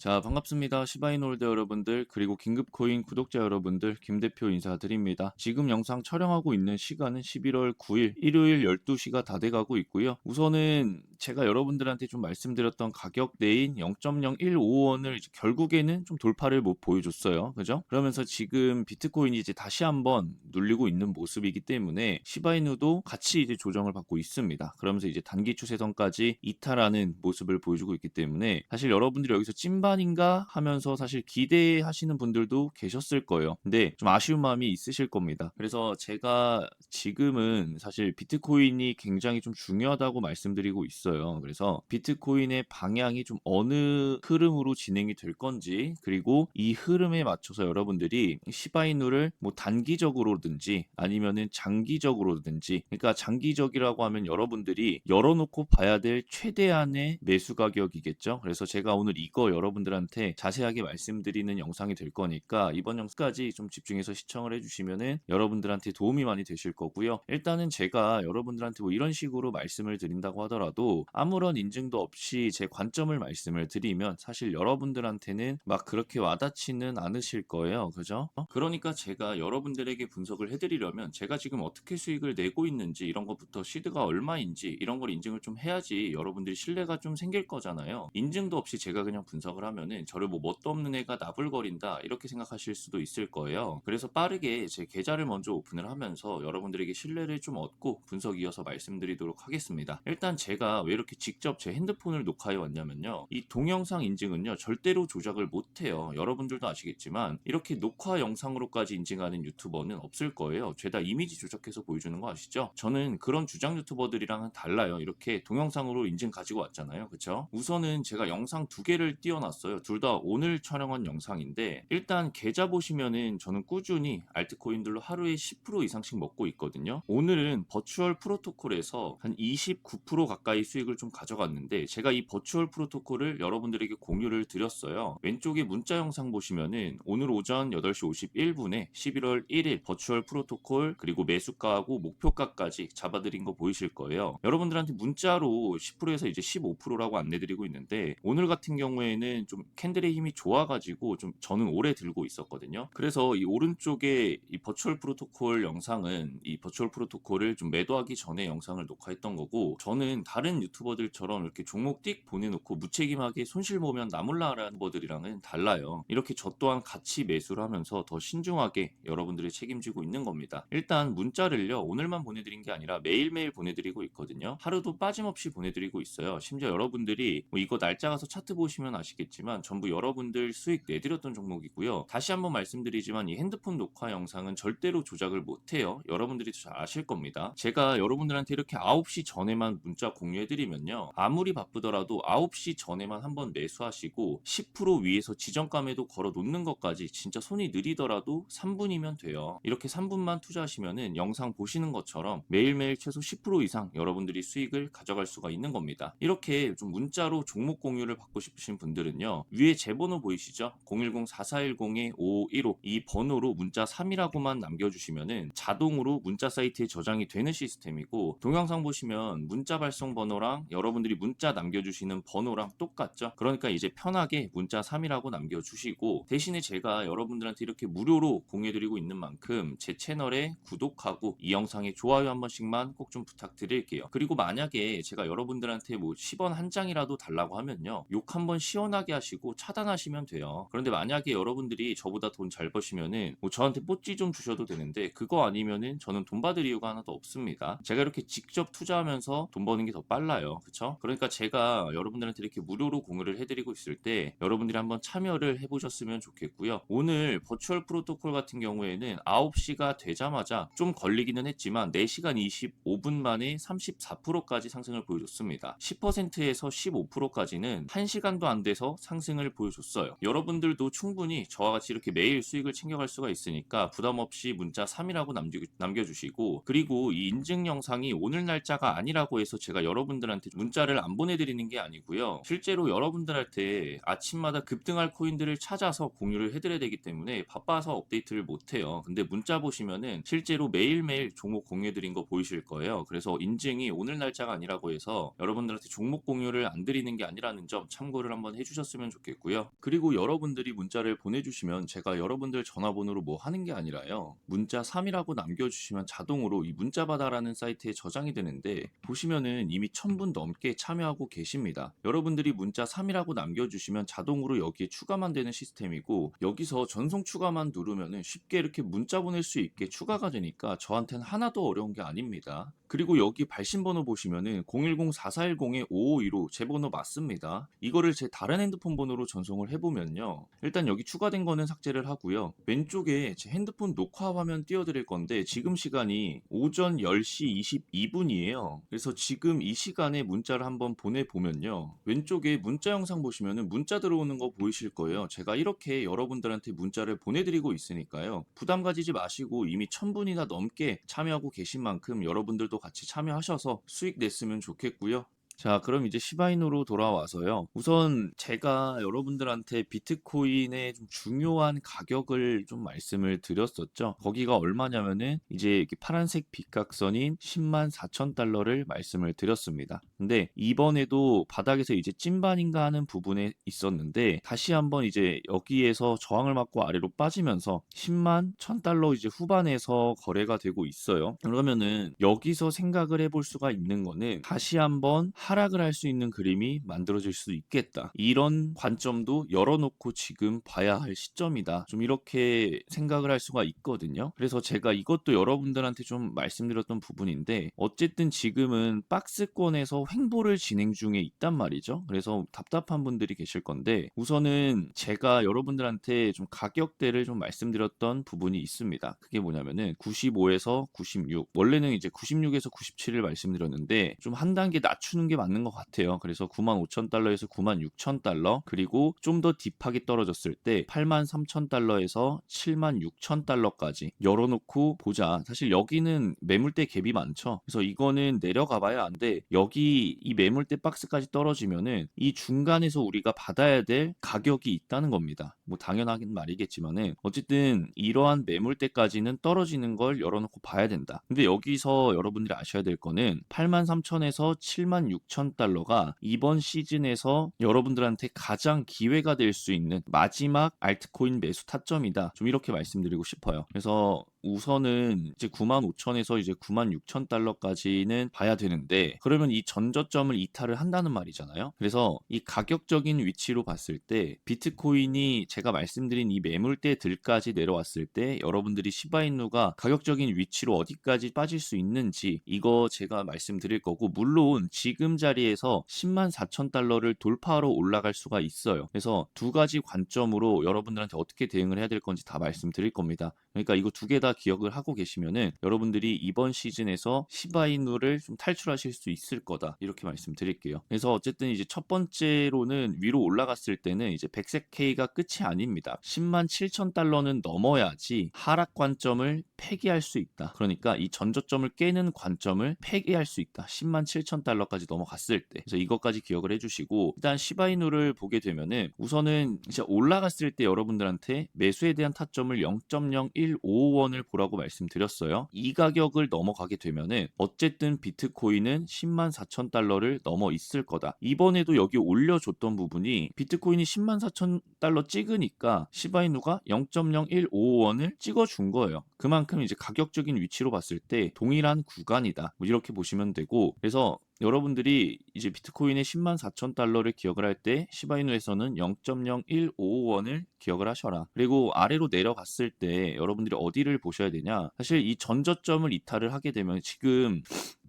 자, 반갑습니다. 시바이놀드 여러분들, 그리고 긴급코인 구독자 여러분들, 김 대표 인사드립니다. 지금 영상 촬영하고 있는 시간은 11월 9일, 일요일 12시가 다 돼가고 있고요. 우선은 제가 여러분들한테 좀 말씀드렸던 가격대인 0.015원을 결국에는 좀 돌파를 못 보여줬어요. 그죠? 그러면서 지금 비트코인이 이제 다시 한번 눌리고 있는 모습이기 때문에 시바이누도 같이 이제 조정을 받고 있습니다. 그러면서 이제 단기 추세선까지 이탈하는 모습을 보여주고 있기 때문에 사실 여러분들이 여기서 찐반인가 하면서 사실 기대하시는 분들도 계셨을 거예요. 근데 좀 아쉬운 마음이 있으실 겁니다. 그래서 제가 지금은 사실 비트코인이 굉장히 좀 중요하다고 말씀드리고 있어요. 그래서 비트코인의 방향이 좀 어느 흐름으로 진행이 될 건지 그리고 이 흐름에 맞춰서 여러분들이 시바이누를 뭐 단기적으로든지 아니면은 장기적으로든지 그러니까 장기적이라고 하면 여러분들이 열어놓고 봐야 될 최대한의 매수 가격이겠죠. 그래서 제가 오늘 이거 여러분들한테 자세하게 말씀드리는 영상이 될 거니까 이번 영상까지 좀 집중해서 시청을 해주시면은 여러분들한테 도움이 많이 되실 거고요. 일단은 제가 여러분들한테 뭐 이런 식으로 말씀을 드린다고 하더라도 아무런 인증도 없이 제 관점을 말씀을 드리면 사실 여러분들한테는 막 그렇게 와닿지는 않으실 거예요. 그죠? 어? 그러니까 제가 여러분들에게 분석을 해드리려면 제가 지금 어떻게 수익을 내고 있는지 이런 것부터 시드가 얼마인지 이런 걸 인증을 좀 해야지 여러분들이 신뢰가 좀 생길 거잖아요. 인증도 없이 제가 그냥 분석을 하면은 저를 뭐 뭣도 없는 애가 나불거린다 이렇게 생각하실 수도 있을 거예요. 그래서 빠르게 제 계좌를 먼저 오픈을 하면서 여러분들에게 신뢰를 좀 얻고 분석 이어서 말씀드리도록 하겠습니다. 일단 제가 왜 이렇게 직접 제 핸드폰을 녹화해 왔냐면요. 이 동영상 인증은요 절대로 조작을 못해요. 여러분들도 아시겠지만 이렇게 녹화 영상으로까지 인증하는 유튜버는 없을 거예요. 죄다 이미지 조작해서 보여주는 거 아시죠? 저는 그런 주장 유튜버들이랑은 달라요. 이렇게 동영상으로 인증 가지고 왔잖아요. 그쵸? 우선은 제가 영상 두 개를 띄워놨어요. 둘 다 오늘 촬영한 영상인데 일단 계좌 보시면은 저는 꾸준히 알트코인들로 하루에 10% 이상씩 먹고 있거든요. 오늘은 버추얼 프로토콜에서 한 29% 가까이 수익 을 좀 가져갔는데 제가 이 버추얼 프로토콜을 여러분들에게 공유를 드렸어요. 왼쪽에 문자 영상 보시면은 오늘 오전 8시 51분에 11월 1일 버추얼 프로토콜 그리고 매수가하고 목표가까지 잡아드린 거 보이실 거예요. 여러분들한테 문자로 10%에서 이제 15%라고 안내드리고 있는데 오늘 같은 경우에는 좀 캔들의 힘이 좋아가지고 좀 저는 오래 들고 있었거든요. 그래서 이 오른쪽에 이 버추얼 프로토콜 영상은 이 버추얼 프로토콜을 좀 매도하기 전에 영상을 녹화했던 거고 저는 다른 유튜버들처럼 이렇게 종목 띡 보내놓고 무책임하게 손실 보면 나몰라라는 버들이랑은 달라요. 이렇게 저 또한 같이 매수를 하면서 더 신중하게 여러분들이 책임지고 있는 겁니다. 일단 문자를요 오늘만 보내드린 게 아니라 매일매일 보내드리고 있거든요. 하루도 빠짐없이 보내드리고 있어요. 심지어 여러분들이 뭐 이거 날짜 가서 차트 보시면 아시겠지만 전부 여러분들 수익 내드렸던 종목이고요. 다시 한번 말씀드리지만 이 핸드폰 녹화 영상은 절대로 조작을 못해요. 여러분들이 잘 아실 겁니다. 제가 여러분들한테 이렇게 9시 전에만 문자 공유해 드리면요. 아무리 바쁘더라도 9시 전에만 한번 매수하시고 10% 위에서 지정감에도 걸어 놓는 것까지 진짜 손이 느리더라도 3분이면 돼요. 이렇게 3분만 투자하시면은 영상 보시는 것처럼 매일매일 최소 10% 이상 여러분들이 수익을 가져갈 수가 있는 겁니다. 이렇게 좀 문자로 종목 공유를 받고 싶으신 분들은요. 위에 제 번호 보이시죠? 010-4410-5515 이 번호로 문자 3이라고만 남겨주시면은 자동으로 문자 사이트에 저장이 되는 시스템이고 동영상 보시면 문자 발송 번호 랑 여러분들이 문자 남겨주시는 번호랑 똑같죠? 그러니까 이제 편하게 문자 3이라고 남겨주시고 대신에 제가 여러분들한테 이렇게 무료로 공유해드리고 있는 만큼 제 채널에 구독하고 이 영상에 좋아요 한 번씩만 꼭 좀 부탁드릴게요. 그리고 만약에 제가 여러분들한테 뭐 10원 한 장이라도 달라고 하면요. 욕 한 번 시원하게 하시고 차단하시면 돼요. 그런데 만약에 여러분들이 저보다 돈 잘 버시면은 뭐 저한테 뽀찌 좀 주셔도 되는데 그거 아니면은 저는 돈 받을 이유가 하나도 없습니다. 제가 이렇게 직접 투자하면서 돈 버는 게 더 빨라 요. 그쵸? 그러니까 제가 여러분들한테 이렇게 무료로 공유를 해드리고 있을 때 여러분들이 한번 참여를 해보셨으면 좋겠고요. 오늘 버추얼 프로토콜 같은 경우에는 9시가 되자마자 좀 걸리기는 했지만 4시간 25분 만에 34%까지 상승을 보여줬습니다. 10%에서 15%까지는 1시간도 안 돼서 상승을 보여줬어요. 여러분들도 충분히 저와 같이 이렇게 매일 수익을 챙겨갈 수가 있으니까 부담 없이 문자 3이라고 남겨주시고 그리고 이 인증 영상이 오늘 날짜가 아니라고 해서 제가 여러분들 여러분들한테 문자를 안 보내드리는 게 아니고요. 실제로 여러분들한테 아침마다 급등할 코인들을 찾아서 공유를 해드려야 되기 때문에 바빠서 업데이트를 못해요. 근데 문자 보시면은 실제로 매일매일 종목 공유해드린 거 보이실 거예요. 그래서 인증이 오늘 날짜가 아니라고 해서 여러분들한테 종목 공유를 안 드리는 게 아니라는 점 참고를 한번 해주셨으면 좋겠고요. 그리고 여러분들이 문자를 보내주시면 제가 여러분들 전화번호로 뭐 하는 게 아니라요. 문자 3이라고 남겨주시면 자동으로 이 문자바다라는 사이트에 저장이 되는데 보시면은 이미 1000분 넘게 참여하고 계십니다. 여러분들이 문자 3이라고 남겨주시면 자동으로 여기에 추가만 되는 시스템이고 여기서 전송 추가만 누르면은 쉽게 이렇게 문자 보낼 수 있게 추가가 되니까 저한테는 하나도 어려운 게 아닙니다. 그리고 여기 발신번호 보시면은 010-4410-5525제 번호 맞습니다. 이거를 제 다른 핸드폰 번호로 전송을 해보면요. 일단 여기 추가된 거는 삭제를 하고요. 왼쪽에 제 핸드폰 녹화 화면 띄워드릴 건데 지금 시간이 오전 10시 22분이에요. 그래서 지금 이 시간에 문자를 한번 보내보면요. 왼쪽에 문자 영상 보시면은 문자 들어오는 거 보이실 거예요. 제가 이렇게 여러분들한테 문자를 보내드리고 있으니까요. 부담 가지지 마시고 이미 1000분이나 넘게 참여하고 계신 만큼 여러분들도 같이 참여하셔서 수익 냈으면 좋겠고요. 자, 그럼 이제 시바인으로 돌아와서요. 우선 제가 여러분들한테 비트코인의 좀 중요한 가격을 좀 말씀을 드렸었죠. 거기가 얼마냐면은 이제 이렇게 파란색 빗각선인 10만 4천 달러를 말씀을 드렸습니다. 근데 이번에도 바닥에서 이제 찐반인가 하는 부분에 있었는데 다시 한번 이제 여기에서 저항을 맞고 아래로 빠지면서 10만 1000 달러 이제 후반에서 거래가 되고 있어요. 그러면은 여기서 생각을 해볼 수가 있는 거는 다시 한번 하 락을 할 수 있는 그림이 만들어질 수 있겠다. 이런 관점도 열어놓고 지금 봐야 할 시점이다. 좀 이렇게 생각을 할 수가 있거든요. 그래서 제가 이것도 여러분들한테 좀 말씀드렸던 부분인데 어쨌든 지금은 박스권에서 횡보를 진행 중에 있단 말이죠. 그래서 답답한 분들이 계실 건데 우선은 제가 여러분들한테 좀 가격대를 좀 말씀드렸던 부분이 있습니다. 그게 뭐냐면은 95에서 96 원래는 이제 96에서 97을 말씀드렸는데 좀 한 단계 낮추는 게 맞는 것 같아요. 그래서 9만 5천 달러에서 9만 6천 달러 그리고 좀 더 딥하게 떨어졌을 때 8만 3천 달러에서 7만 6천 달러까지 열어놓고 보자. 사실 여기는 매물대 갭이 많죠. 그래서 이거는 내려가 봐야 안 돼. 여기 이 매물대 박스까지 떨어지면은 이 중간에서 우리가 받아야 될 가격이 있다는 겁니다. 뭐 당연하긴 말이겠지만은 어쨌든 이러한 매물대까지는 떨어지는 걸 열어놓고 봐야 된다. 근데 여기서 여러분들이 아셔야 될 거는 8만 3천에서 7만 6천 달러가 이번 시즌에서 여러분들한테 가장 기회가 될 수 있는 마지막 알트코인 매수 타점이다. 좀 이렇게 말씀드리고 싶어요. 그래서 우선은 이제 9만 5천에서 이제 9만 6천 달러까지는 봐야 되는데 그러면 이 전저점을 이탈을 한다는 말이잖아요. 그래서 이 가격적인 위치로 봤을 때 비트코인이 제가 말씀드린 이 매물대 들까지 내려왔을 때 여러분들이 시바이누가 가격적인 위치로 어디까지 빠질 수 있는지 이거 제가 말씀드릴 거고 물론 지금 자리에서 10만 4천 달러를 돌파하러 올라갈 수가 있어요. 그래서 두 가지 관점으로 여러분들한테 어떻게 대응을 해야 될 건지 다 말씀드릴 겁니다. 그러니까 이거 두개다 기억을 하고 계시면은 여러분들이 이번 시즌에서 시바이누를 좀 탈출하실 수 있을 거다 이렇게 말씀드릴게요. 그래서 어쨌든 이제 첫 번째로는 위로 올라갔을 때는 이제 백색 K가 끝이 아닙니다. 10만 7천 달러는 넘어야지 하락 관점을 폐기할 수 있다. 그러니까 이 전저점을 깨는 관점을 폐기할 수 있다. 10만 7천 달러까지 넘어갔을 때. 그래서 이것까지 기억을 해주시고 일단 시바이누를 보게 되면은 우선은 이제 올라갔을 때 여러분들한테 매수에 대한 타점을 0.0155원을 보라고 말씀드렸어요. 이 가격을 넘어가게 되면은 어쨌든 비트코인은 10만 4천 달러를 넘어 있을 거다. 이번에도 여기 올려줬던 부분이 비트코인이 10만 4천 달러 찍으니까 시바이누가 0.0155원을 찍어준 거예요. 그만큼 이제 가격적인 위치로 봤을 때 동일한 구간이다. 뭐 이렇게 보시면 되고 그래서 여러분들이 이제 비트코인의 10만 4천 달러를 기억을 할 때 시바이누에서는 0.0155원을 기억을 하셔라. 그리고 아래로 내려갔을 때 여러분들이 어디를 보셔야 되냐? 사실 이 전저점을 이탈을 하게 되면 지금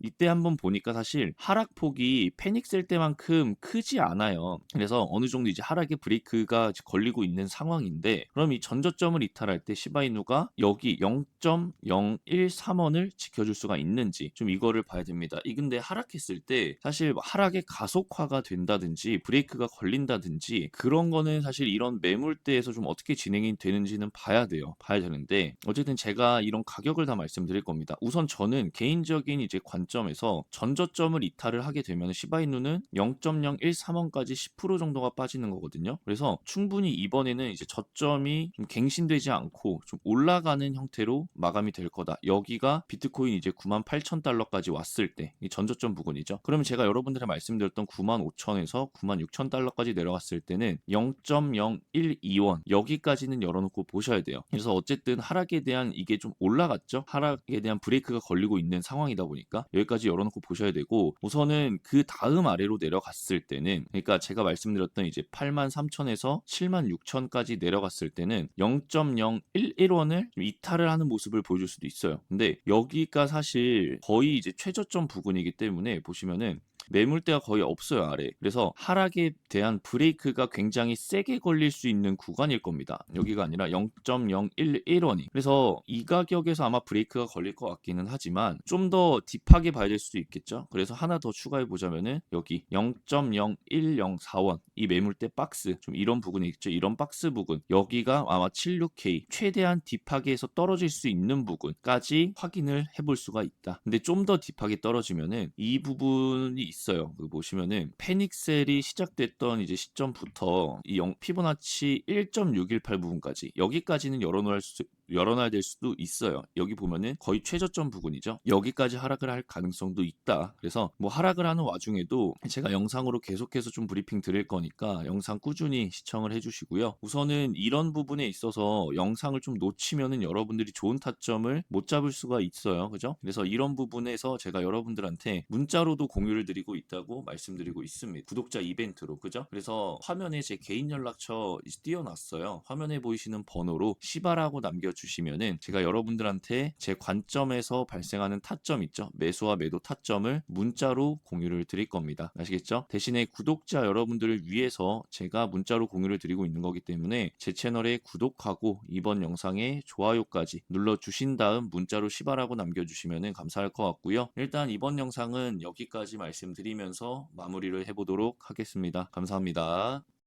이때 한번 보니까 사실 하락폭이 패닉 셀 때만큼 크지 않아요. 그래서 어느 정도 이제 하락의 브레이크가 걸리고 있는 상황인데 그럼 이 전저점을 이탈할 때 시바이누가 여기 0.013원을 지켜줄 수가 있는지 좀 이거를 봐야 됩니다. 이 근데 하락했을 때 사실 하락의 가속화가 된다든지 브레이크가 걸린다든지 그런 거는 사실 이런 매물대에서 좀 어떻게 진행이 되는지는 봐야 돼요. 봐야 되는데 어쨌든 제가 이런 가격을 다 말씀드릴 겁니다. 우선 저는 개인적인 이제 관 관점에서 전저점을 이탈을 하게 되면 시바이누는 0.013원까지 10% 정도가 빠지는 거거든요. 그래서 충분히 이번에는 이제 저점이 좀 갱신되지 않고 좀 올라가는 형태로 마감이 될 거다. 여기가 비트코인 이제 98,000달러까지 왔을 때 이 전저점 부근이죠. 그러면 제가 여러분들의 말씀드렸던 95,000에서 96,000달러까지 내려갔을 때는 0.012원 여기까지는 열어놓고 보셔야 돼요. 그래서 어쨌든 하락에 대한 이게 좀 올라갔죠. 하락에 대한 브레이크가 걸리고 있는 상황이다 보니까 여기까지 열어놓고 보셔야 되고 우선은 그 다음 아래로 내려갔을 때는 그러니까 제가 말씀드렸던 이제 83,000에서 76,000까지 내려갔을 때는 0.011원을 이탈을 하는 모습을 보여줄 수도 있어요. 근데 여기가 사실 거의 이제 최저점 부근이기 때문에 보시면은 매물대가 거의 없어요 아래. 그래서 하락에 대한 브레이크가 굉장히 세게 걸릴 수 있는 구간일 겁니다. 여기가 아니라 0.011원이. 그래서 이 가격에서 아마 브레이크가 걸릴 것 같기는 하지만 좀 더 딥하게 봐야 될 수도 있겠죠? 그래서 하나 더 추가해 보자면은 여기 0.01045원 이 매물대 박스 좀 이런 부분이 있죠. 이런 박스 부분. 여기가 아마 76K 최대한 딥하게 해서 떨어질 수 있는 부분까지 확인을 해볼 수가 있다. 근데 좀 더 딥하게 떨어지면은 이 부분이 있어요. 그 보시면은 패닉셀이 시작됐던 이제 시점부터 이 영- 피보나치 1.618 부분까지 여기까지는 열어놓을 수 열어놔야 될 수도 있어요. 여기 보면은 거의 최저점 부분이죠. 여기까지 하락을 할 가능성도 있다. 그래서 뭐 하락을 하는 와중에도 제가 영상으로 계속해서 좀 브리핑 드릴 거니까 영상 꾸준히 시청을 해주시고요. 우선은 이런 부분에 있어서 영상을 좀 놓치면은 여러분들이 좋은 타점을 못 잡을 수가 있어요. 그죠? 그래서 이런 부분에서 제가 여러분들한테 문자로도 공유를 드리고 있다고 말씀드리고 있습니다. 구독자 이벤트로. 그죠? 그래서 화면에 제 개인 연락처 띄워놨어요. 화면에 보이시는 번호로 시바라고 남겨주 시면은 제가 여러분들한테 제 관점에서 발생하는 타점 있죠. 매수와 매도 타점을 문자로 공유를 드릴 겁니다. 아시겠죠? 대신에 구독자 여러분들을 위해서 제가 문자로 공유를 드리고 있는 거기 때문에 제 채널에 구독하고 이번 영상에 좋아요까지 눌러주신 다음 문자로 시바라고 남겨주시면 감사할 것 같고요. 일단 이번 영상은 여기까지 말씀드리면서 마무리를 해보도록 하겠습니다. 감사합니다.